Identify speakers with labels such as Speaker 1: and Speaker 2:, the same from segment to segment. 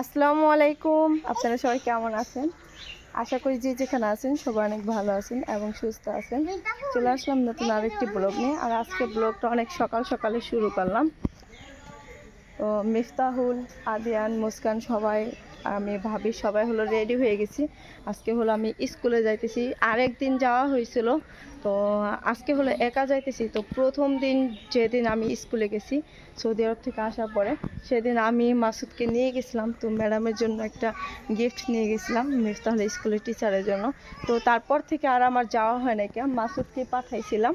Speaker 1: আসসালামু আলাইকুম। আপনারা সবাই কেমন আছেন? আশা করি যে যেখানে আছেন, সবাই অনেক ভালো আছেন এবং সুস্থ আছেন। চলে আসলাম নতুন আরেকটি ব্লগ নিয়ে। আর আজকে ব্লগটা অনেক সকাল সকালে শুরু করলাম। তো মিফতাহুল, আদিয়ান, মুস্কান সবাই আমি ভাবি সবাই হলো রেডি হয়ে গেছি। আজকে হলো আমি স্কুলে যাইতেছি। আরেকদিন যাওয়া হয়েছিল, তো আজকে হলো একা যাইতেছি। তো প্রথম দিন যেদিন আমি স্কুলে গেছি, সৌদি আরব থেকে আসার পরে, সেদিন আমি মাসুদকে নিয়ে গেছিলাম। তো ম্যাডামের জন্য একটা গিফট নিয়ে গেছিলাম মিফতাহুল স্কুলের টিচারের জন্য। তো তারপর থেকে আর আমার যাওয়া হয় না কেন, মাসুদকে পাঠাইছিলাম।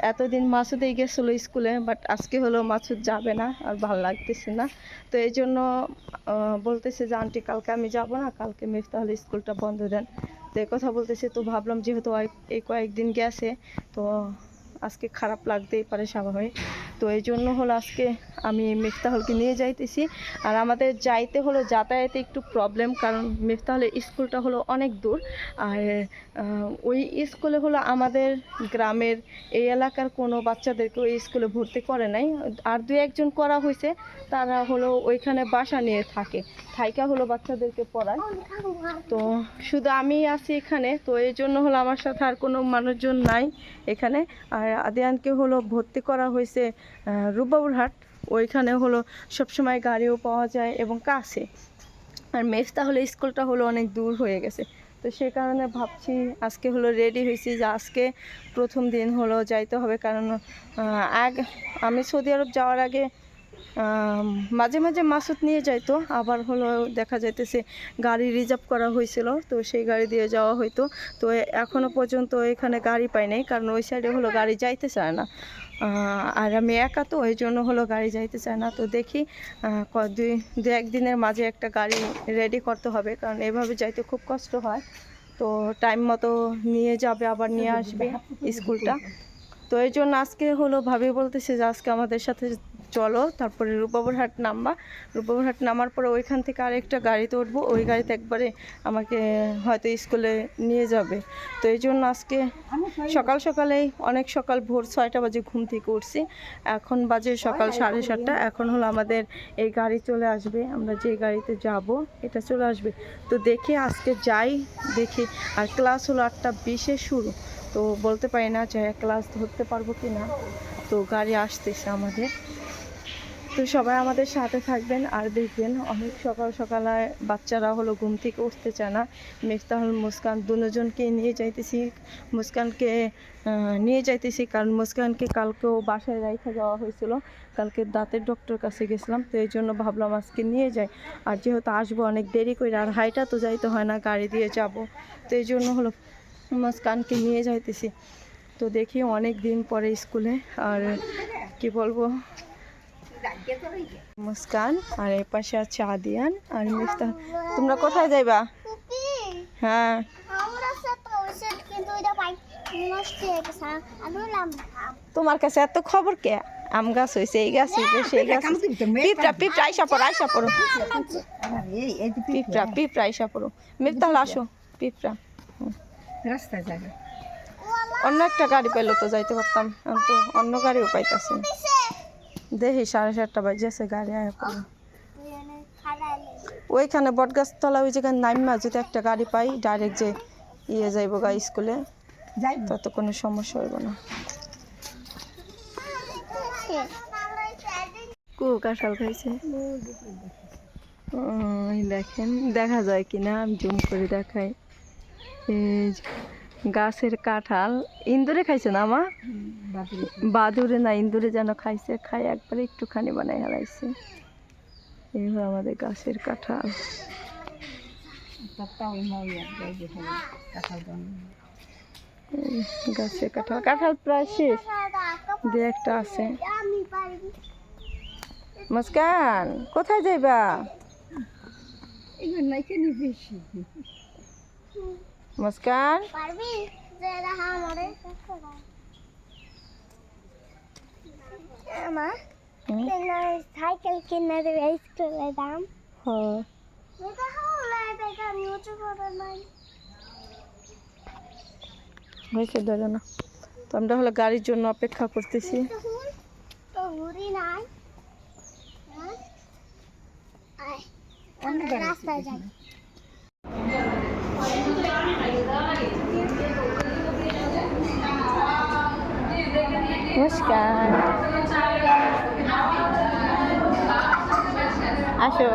Speaker 1: এতদিন মাসুদেই গেছিল স্কুলে বাট আজকে হলো মাসুদ যাবে না আর ভালো লাগতেছে না। তো এই জন্য বলতেছে যে, আন্টি, কালকে আমি যাব না, কালকে মিফতাহুল স্কুলটা বন্ধ দেন। তো কথা বলতেছে। তো ভাবলাম যেহেতু এই কয়েকদিন গেছে, তো আজকে খারাপ লাগতেই পারে স্বাভাবিক। তো এই জন্য হলো আজকে আমি মিফতাহুলকে নিয়ে যাইতেছি। আর আমাদের যাইতে হলো যাতায়াতে একটু প্রবলেম কারণ মিফতাহুলের স্কুলটা হলো অনেক দূর। আর ওই স্কুলে হলো আমাদের গ্রামের এই এলাকার কোনো বাচ্চাদেরকে ওই স্কুলে ভর্তি করে নাই। আর দু একজন করা হয়েছে তারা হলো ওইখানে বাসা নিয়ে থাকে। থাইকা হলো বাচ্চাদেরকে পড়ায়। তো শুধু আমি আছি এখানে, তো এই জন্য হলো আমার সাথে আর কোনো মানুষজন নাই এখানে। আর আদিয়ানকে হলো ভর্তি করা হয়েছে রুবাবুরহাট ওইখানে হলো সবসময় গাড়িও পাওয়া যায় এবং কাছে। আর মেস তাহলে স্কুলটা হলো অনেক দূর হয়ে গেছে। তো সে কারণে ভাবছি আজকে হলো রেডি হয়েছি যে আজকে প্রথম দিন হলো যাইতে হবে। কারণ আগ আমি সৌদি আরব যাওয়ার আগে মাঝে মাঝে মাসুদ নিয়ে যাইতো আবার হলো দেখা যাইতেছে গাড়ি রিজার্ভ করা হয়েছিল তো সেই গাড়ি দিয়ে যাওয়া হইতো। তো এ- এখনও পর্যন্ত এখানে গাড়ি পাই নাই, কারণ ওই সাইডে হলো গাড়ি যাইতে চায় না। আর আমি একা তো, ওই জন্য হলো গাড়ি যাইতে চায় না। তো দেখি দুই, দু একদিনের মাঝে একটা গাড়ি রেডি করতে হবে, কারণ এভাবে যাইতে খুব কষ্ট হয়। তো টাইম মতো নিয়ে যাবে, আবার নিয়ে আসবে স্কুলটা। তো এই জন্য আজকে হলো ভাবি বলতেছে যে আজকে আমাদের সাথে চলো, তারপরে রূপাবরহাট নামবা। রূপাবরহাট নামার পরে ওইখান থেকে আরেকটা গাড়িতে উঠবো। ওই গাড়িতে একবারে আমাকে, হয়তো স্কুলে নিয়ে যাবে। তো এই জন্য আজকে সকাল সকালেই, অনেক সকাল ভোর ছয়টা বাজে ঘুম থেকে উঠছি। এখন বাজে সকাল সাড়ে সাতটা। এখন হলো আমাদের এই গাড়ি চলে আসবে। আমরা যে গাড়িতে যাব, এটা চলে আসবে। তো দেখি আজকে যাই, দেখি। আর ক্লাস হলো আটটা বিশে শুরু। তো বলতে পারি না যে ক্লাস ধরতে পারব কি না তো গাড়ি আসতেছে আমাদের। তো সবাই আমাদের সাথে থাকবেন আর দেখবেন অনেক সকাল সকালে বাচ্চারা হলো ঘুম থেকে উঠতে চায় না। মিফতাহুল মুস্কান দুজনকে নিয়ে যাইতেছি। মুস্কানকে নিয়ে যাইতেছি কারণ মুস্কানকে কালকেও বাসায় রেখে যাওয়া হয়েছিল। কালকে দাঁতের ডক্টর কাছে গেছিলাম, তো এই জন্য ভাবলাম আজকে নিয়ে যাই। আর যেহেতু আসব অনেক দেরি করে আর হাইটা তো যাইতে হয় না, গাড়ি দিয়ে যাব। তো এই জন্য হলো মুস্কানকে নিয়ে যাইতেছি। তো দেখি অনেক দিন পরে স্কুলে, আর কি বলব? মুস্কান আর এর পাশে আছে আদিয়ান আর মিফতা তোমরা কোথায় যাইবা? হ্যাঁ। তোমার কাছে এত খবর কে? আম গাছ হয়েছে এই গাছ হয়েছে সেই গাছ। পিঁপড়া পিঁপড়া আইসা পড়ো আইসা পড়ো। পিঁপড়া। পিঁপড়া আইসা পড়ো। মিফতাহল আসো পিঁপড়া।
Speaker 2: রাস্তায় যাবে।
Speaker 1: অন্য একটা গাড়ি পেলে তো যাইতে পারতাম তো অন্য গাড়িও পাইতাছি। দেখি সাড়ে সাতটা বাজেছে গাড়ি আয়া ওইখানে বটগাছ তলা ওই জায়গায় নাইমা যদি একটা গাড়ি পাই ডাইরেক্ট যে ইয়ে যাইবো গা স্কুলে
Speaker 2: যাই
Speaker 1: তত কোনো সমস্যা হইব না। কু কাঁঠাল খাইছে। দেখেন দেখা যায় কিনা আমি জুম করে দেখাই। এই গাছের কাঁঠাল। ইন্দুরে খাইছে না মা? বাদুরে না, ইন্দুরে যেন খাইছে খাই একবারে একটুখানি বানাই হারাইছে এই হলো আমাদের গাছের কাঁঠাল। গাছের কাঁঠাল। কাঁঠাল প্রায় শেষ। দু একটা আছে। মুস্কান কোথায় যাইবা?
Speaker 2: এগুলো নাকি নি বেশি
Speaker 1: মুস্কান
Speaker 3: পারবি যে রাহা আমারে আমা
Speaker 1: হুম?
Speaker 3: কিনা সাইকেল কিনে দেবে স্কুলে দাম
Speaker 1: হ্যাঁ
Speaker 3: এটা হলো এটা আমি উঁচু করে নাই
Speaker 1: হয়েছে ধরো না তো আমরা হলো গাড়ির জন্য অপেক্ষা করতেছি
Speaker 3: তো ঘুরি নাই হ্যাঁ? আয়
Speaker 2: অন্য গাড়ি আছে
Speaker 3: রাস্তায় যাই
Speaker 1: নমস্কার আসো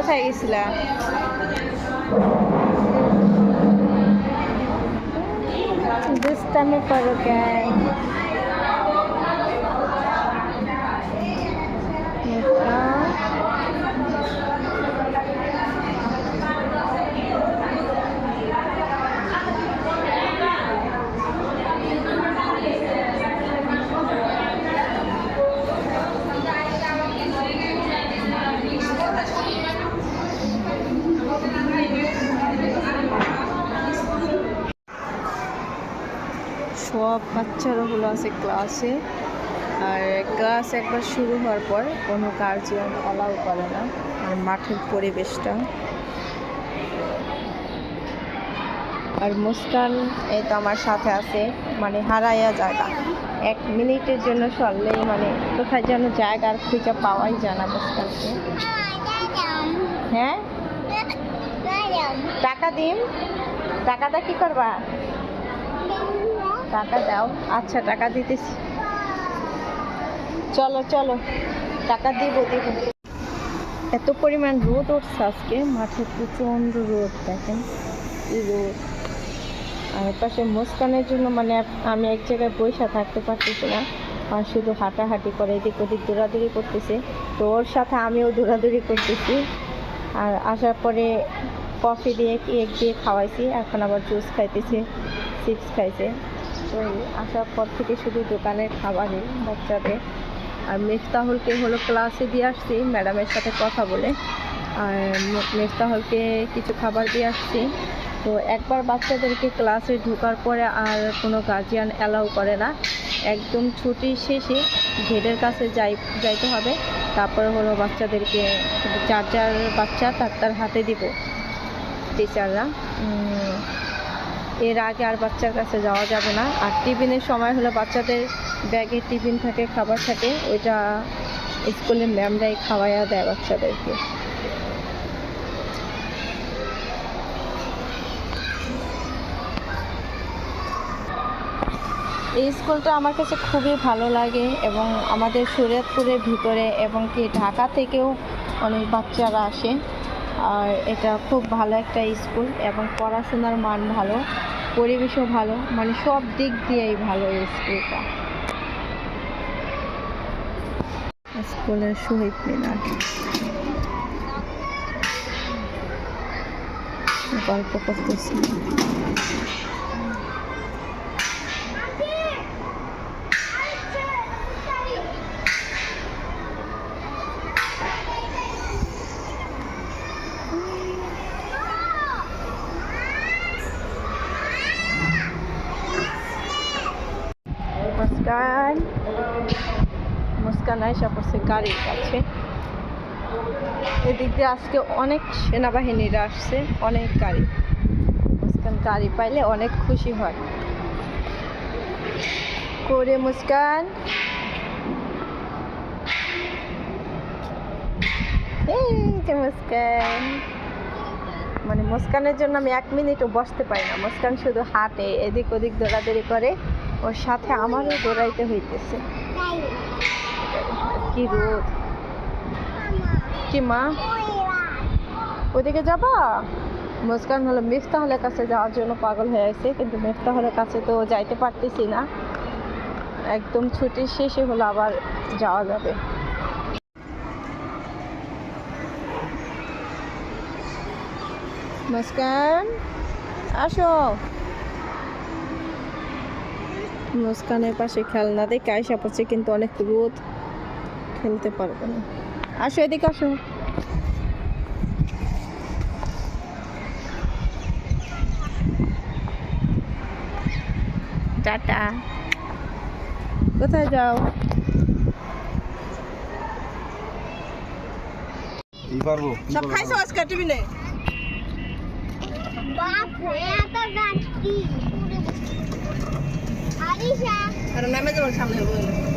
Speaker 1: কোথায় গেছিলা দুষ্টামি করো কেন মুস্কান। সব বাচ্চারা হলো আছে ক্লাসে আর ক্লাস একবার শুরু হওয়ার পর কোনো গার্জিয়ান অ্যালাউ করে না, আর মাঠের পরিবেশটা। আর মুস্কান এই তো আমার সাথে আছে মানে হারাইয়া জায়গা। এক মিনিটের জন্য সরলেই মানে কোথায় যেন জায়গা আর খুঁজে পাওয়াই যায় না মুস্কানকে। হ্যাঁ? টাকা দিম? টাকাটা কি করবা? টাকা দাও। আচ্ছা টাকা দিতেছি। চলো চলো। টাকা দিব দিব। এত পরিমাণ রোদ উঠছে আজকে। মাঠে প্রচণ্ড রোদ, দেখেন। রোদ। আর পাশে মুস্কানের জন্য মানে আমি এক জায়গায় বসে থাকতে পারতেছি না। আর শুধু হাঁটাহাঁটি করে এদিক ওদিক দৌড়াদৌড়ি করতেছে। তো ওর সাথে আমিও দৌড়াদৌড়ি করতেছি। আর আসার পরে কফি দিয়ে কেক দিয়ে খাওয়াইছি। এখন আবার জুস খাইতেছে, চিপস খাইছে। এই আসার পর থেকে শুধু দোকানের খাবারই বাচ্চাদের। আর মেফতাহুলকে হলো ক্লাসে দিয়ে আসছি, ম্যাডামের সাথে কথা বলে। আর মেফতাহুলকে কিছু খাবার দিয়ে আসছি। তো একবার বাচ্চাদেরকে ক্লাসে ঢোকার পরে আর কোনো গার্জিয়ান অ্যালাউ করে না। একদম ছুটির শেষে গেটের কাছে যাই যাইতে হবে। তারপরে হলো বাচ্চাদেরকে যার যার বাচ্চা তার তার হাতে দিব। টিচাররা। এর আগে আর বাচ্চার কাছে যাওয়া যাবে না। আর টিফিনের সময় হলো বাচ্চাদের ব্যাগে টিফিন থাকে, খাবার থাকে, ওইটা স্কুলের ম্যামরাই খাওয়াইয়া দেয় বাচ্চাদেরকে। এই স্কুলটা আমার কাছে খুবই ভালো লাগে এবং আমাদের শরীয়তপুরের ভিতরে এবং কি ঢাকা থেকেও অনেক বাচ্চারা আসে। আর এটা খুব ভালো একটা স্কুল এবং পড়াশোনার মান ভালো, পরিবেশও ভালো মানে সব দিক দিয়েই ভালো এই স্কুলটা। স্কুলের শহীদ মিনার। গল্প করতেছি। মুস্কান আয়সা পড়ছে গাড়ির কাছে। এদিক দিয়ে আজকে অনেক সেনাবাহিনীরা আসছে, অনেক গাড়ি। মুস্কান গাড়ি পাইলে অনেক খুশি হয়। করে মুস্কান। এই যে মুস্কান। মানে মুস্কানের জন্য আমি এক মিনিটও বসতে পারি না। মুস্কান শুধু হাঁটে, এদিক ওদিক দৌড়াদৌড়ি করে। ওর সাথে আমারও দৌড়াইতে হইতেছে। কি রোদ? কি মা? ওদিকে যাবা? মুস্কান হলো মিফতাহলের কাছে যাওয়ার জন্য পাগল হয়ে আছে, কিন্তু মিফতাহলের কাছে তো যাইতে পারতেছি না। একদম ছুটির শেষে হলো আবার যাওয়া যাবে। মুস্কান, আসো। মুস্কানের পাশে খেলনা দেখে আয়সা পড়ছে, কিন্তু অনেক রোদ। খেলতে পারবে না। আসো এদিকে আসো। টাটা। কোথায় যাও?
Speaker 4: পারব
Speaker 3: সব? খাইছো আজকে টিভি নেই আর নামে যাবার সামনে বলে